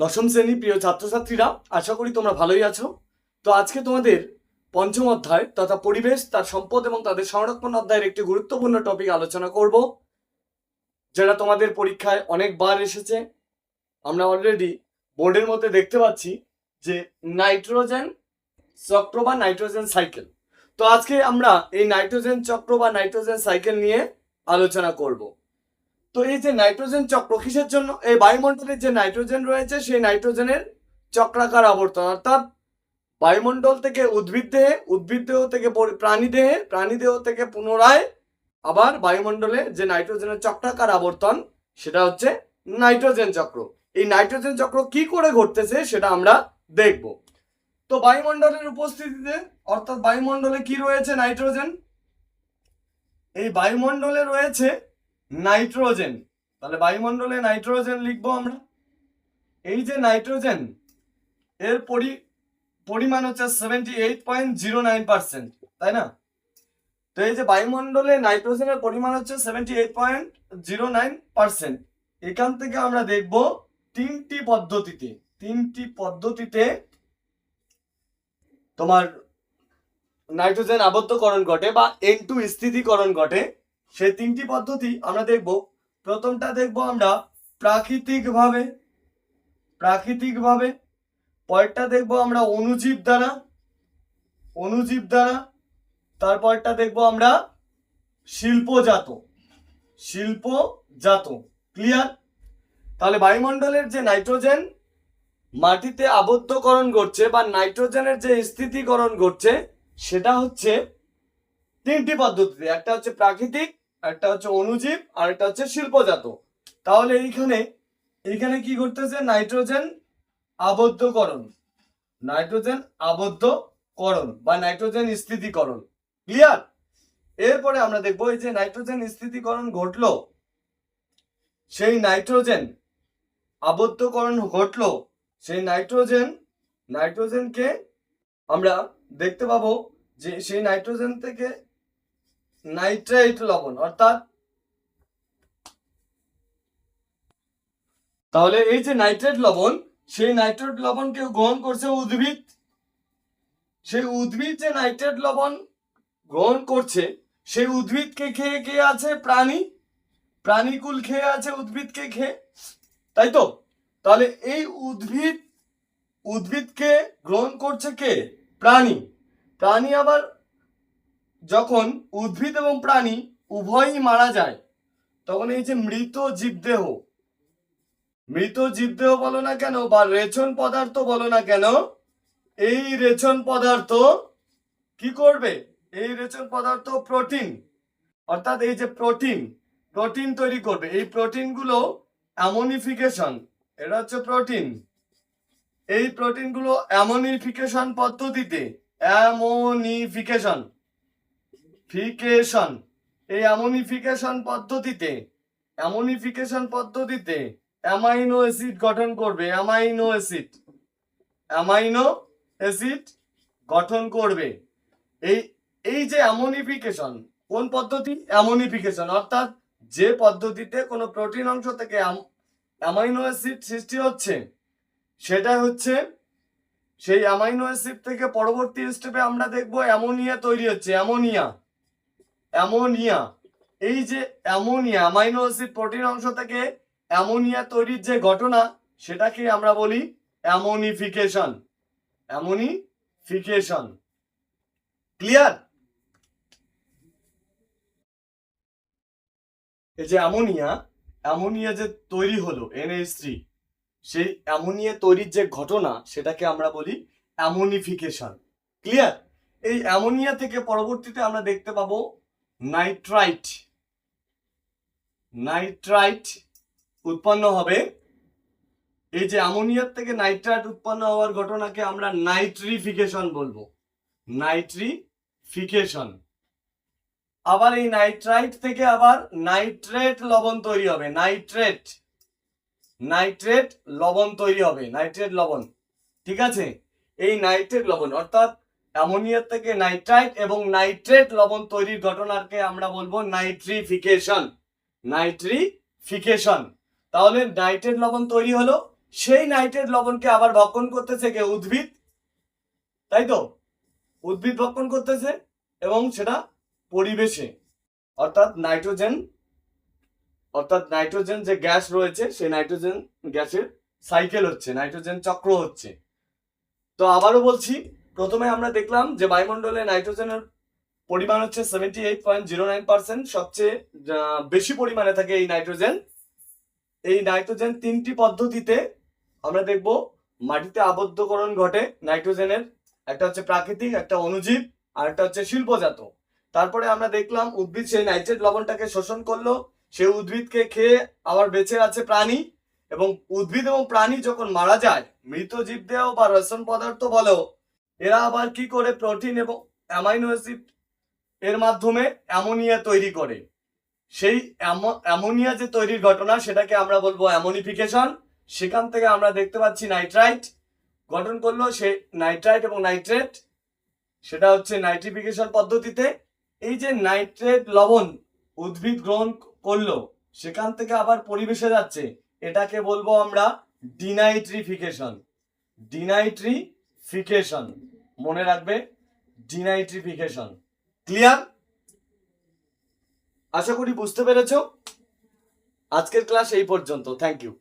দশম শ্রেণি প্রিয় ছাত্রছাত্রীরা, আশা করি তোমরা ভালোই আছো। তো আজকে তোমাদের পঞ্চম অধ্যায় তথা পরিবেশ, তার সম্পদ এবং তাদের সংরক্ষণ অধ্যায়ের একটি গুরুত্বপূর্ণ টপিক আলোচনা করব, যেটা তোমাদের পরীক্ষায় অনেকবার এসেছে। আমরা অলরেডি বোর্ডের মধ্যে দেখতে পাচ্ছি যে নাইট্রোজেন চক্র বা নাইট্রোজেন সাইকেল তো আজকে আমরা এই নাইট্রোজেন চক্র বা নাইট্রোজেন সাইকেল নিয়ে আলোচনা করব। তো এই যে নাইট্রোজেন চক্র কিসের জন্য? এই বায়ুমণ্ডলের যে নাইট্রোজেন রয়েছে, সেই নাইট্রোজেনের চক্রাকার আবর্তন, অর্থাৎ বায়ুমণ্ডল থেকে উদ্ভিদ দেহে, উদ্ভিদ দেহ থেকে পরি- প্রাণী দেহে, প্রাণী দেহ থেকে পুনরায় আবার বায়ুমণ্ডলে যে নাইট্রোজেনের চক্রাকার আবর্তন, সেটা হচ্ছে নাইট্রোজেন চক্র। এই নাইট্রোজেন চক্র কি করে ঘটতেছে, সেটা আমরা দেখব। তো বায়ুমণ্ডলের উপস্থিতিতে, অর্থাৎ বায়ুমণ্ডলে কি রয়েছে নাইট্রোজেন? এই বায়ুমণ্ডলে রয়েছে নাইট্রোজেন। তাহলে বায়ুমণ্ডলে নাইট্রোজেন লিখব আমরা। এই যে নাইট্রোজেন, এর পরি, পরিমাণ হচ্ছে seventy eight point zero nine percent তাই না? তো এই যে বায়ুমণ্ডলে নাইট্রোজেনের পরিমাণ হচ্ছে seventy eight point zero nine percent এখান থেকে আমরা দেখব তিনটি পদ্ধতিতে তিনটি পদ্ধতিতে তোমার নাইট্রোজেন আবদ্ধকরণ ঘটে বা এন টু স্থিতিকরণ ঘটে। সেই তিনটি পদ্ধতি আমরা দেখব। প্রথমটা দেখব আমরা প্রাকৃতিকভাবে প্রাকৃতিকভাবে। পরেরটা দেখব আমরা অণুজীব দ্বারা অণুজীব দ্বারা। তারপরটা দেখব আমরা শিল্পজাত শিল্পজাত ক্লিয়ার তাহলে বায়ুমণ্ডলের যে নাইট্রোজেন, মাটিতে আবদ্ধকরণ ঘটছে বা নাইট্রোজেনের যে স্থিতিকরণ ঘটছে সেটা হচ্ছে তিনটি পদ্ধতিতে। একটা হচ্ছে প্রাকৃতিক একটা হচ্ছে অণুজীব আর একটা হচ্ছে শিল্পজাত। তাহলে এইখানে এইখানে কি করতেছে নাইট্রোজেন আবদ্ধকরণ। নাইট্রোজেন আবদ্ধকরণ বা নাইট্রোজেন স্থিতিকরণ। ক্লিয়ার এরপরে আমরা দেখব, এই যে নাইট্রোজেন স্থিতিকরণ ঘটলো, সেই নাইট্রোজেন আবদ্ধকরণ ঘটলো, সেই নাইট্রোজেন, নাইট্রোজেনকে আমরা দেখতে পাবো যে সেই নাইট্রোজেন থেকে নাইট্রেট লবণ, অর্থাৎ তাহলে এই যে নাইট্রেট লবণ, সেই নাইট্রেট লবণকে গ্রহণ করছে উদ্ভিদ। সেই উদ্ভিদ যে নাইট্রেট লবণ গ্রহণ করছে, সেই উদ্ভিদকে খেয়ে কে আছে? প্রাণী। প্রাণীকুল খেয়ে আছে, উদ্ভিদকে খেয়ে। তাই তো? তাহলে এই উদ্ভিদ, উদ্ভিদকে গ্রহণ করছে কে? প্রাণী। প্রাণী আবার যখন উদ্ভিদ এবং প্রাণী উভয়ই মারা যায়, তখন এই যে মৃত জীবদেহ মৃত জীবদেহ বলো না কেন বা রেচন পদার্থ বলো না কেন, এই রেচন পদার্থ কি করবে? এই রেচন পদার্থ প্রোটিন, অর্থাৎ এই যে প্রোটিন প্রোটিন তৈরি করবে। এই প্রোটিনগুলো অ্যামোনিফিকেশন, এটা হচ্ছে প্রোটিন। এই প্রোটিনগুলো অ্যামোনিফিকেশন পদ্ধতিতে, অ্যামোনিফিকেশন ফিকেশন। এই অ্যামোনিফিকেশন পদ্ধতিতে অ্যামোনিফিকেশন পদ্ধতিতে অ্যামাইনো অ্যাসিড গঠন করবে। Amino acid. অ্যামাইনো অ্যাসিড গঠন করবে। এই এই যে অ্যামোনিফিকেশন, কোন পদ্ধতি? অ্যামোনিফিকেশন। অর্থাৎ যে পদ্ধতিতে কোনো প্রোটিন অংশ থেকে অ্যাম- অ্যামাইনো অ্যাসিড সৃষ্টি হচ্ছে, সেটা হচ্ছে সেই অ্যামাইনো অ্যাসিড থেকে পরবর্তী স্টেপে আমরা দেখব অ্যামোনিয়া তৈরি হচ্ছে। অ্যামোনিয়া। অ্যামোনিয়া। এই যে অ্যামোনিয়া অ্যামাইনো অ্যাসিড প্রোটিন অংশ থেকে অ্যামোনিয়া তৈরির যে ঘটনা, সেটাকে আমরা বলি অ্যামোনিফিকেশন। অ্যামোনিফিকেশন। ক্লিয়ার? এই যে অ্যামোনিয়া অ্যামোনিয়া যে তৈরি হলো এনএইচ থ্রি সেই অ্যামোনিয়া তৈরির যে ঘটনা, সেটাকে আমরা বলি অ্যামোনিফিকেশন। ক্লিয়ার? এই অ্যামোনিয়া থেকে পরবর্তীতে আমরা দেখতে পাবো নাইট্রাইট। নাইট্রাইট উৎপন্ন হবে। এই যে অ্যামোনিয়ার থেকে নাইট্রাইট উৎপন্ন হওয়ার ঘটনাকে আমরা নাইট্রিফিকেশন বলব। নাইট্রিফিকেশন। আবার এই নাইট্রাইট থেকে আবার নাইট্রেট লবণ তৈরি হবে। নাইট্রেট। নাইট্রেট লবণ তৈরি হবে। নাইট্রেট লবণ। ঠিক আছে? এই নাইট্রেট লবণ, অর্থাৎ অ্যামোনিয়া থেকে নাইট্রাইট এবং নাইট্রেট লবণ তৈরির ঘটনাকে আমরা বলব নাইট্রিফিকেশন। নাইট্রিফিকেশন। তাহলে নাইট্রেট লবণ তৈরি হলো, সেই নাইট্রেট লবণকে আবার ভক্ষণ করতেছে কে? উদ্ভিদ। তাই তো? উদ্ভিদ ভক্ষণ করতেছে এবং সেটা পরিবেশে। অর্থাৎ নাইট্রোজেন অর্থাৎ নাইট্রোজেন যে গ্যাস রয়েছে, সেই নাইট্রোজেন গ্যাসের সাইকেল হচ্ছে, নাইট্রোজেন চক্র হচ্ছে। তো আবারও বলছি প্রথমে আমরা দেখলাম যে বায়ুমণ্ডলে নাইট্রোজেনের পরিমাণ হচ্ছে seventy eight point zero nine percent সবচেয়ে বেশি পরিমাণে থাকে এই নাইট্রোজেন। এই নাইট্রোজেন তিনটি পদ্ধতিতে আমরা দেখব মাটিতে আবদ্ধকরণ ঘটে নাইট্রোজেনের। একটা হচ্ছে প্রাকৃতিক, একটা অনুজীব আর একটা হচ্ছে শিল্পজাত। তারপরে আমরা দেখলাম উদ্ভিদ সেই নাইট্রেট লবণটাকে শোষণ করল, সেই উদ্ভিদকে খেয়ে আবার বেঁচে আছে প্রাণী। এবং উদ্ভিদ এবং প্রাণী যখন মারা যায়, মৃত জীবদেহ বা রসন পদার্থ বলো এরা আবার কি করে? প্রোটিন এবং অ্যামাইনো অ্যাসিড এর মাধ্যমে অ্যামোনিয়া তৈরি করে। সেই অ্যামো- অ্যামোনিয়া যে তৈরির ঘটনা, সেটাকে আমরা বলব অ্যামোনিফিকেশন। সেখান থেকে আমরা দেখতে পাচ্ছি নাইট্রাইট। গঠন করল সে নাইট্রাইট এবং নাইট্রেট। সেটা হচ্ছে নাইট্রিফিকেশন পদ্ধতিতে। এই যে নাইট্রেট লবণ উদ্ভিদ গ্রহণ করল, সেখান থেকে আবার পরিবেশে যাচ্ছে। এটাকে বলব আমরা ডিনাইট্রিফিকেশন। ডিনাইট্রিফিকেশন মনে রাখবে ডিনাইট্রিফিকেশন ক্লিয়ার আশা করি বুঝতে পেরেছ? আজকের ক্লাস এই পর্যন্ত। Thank you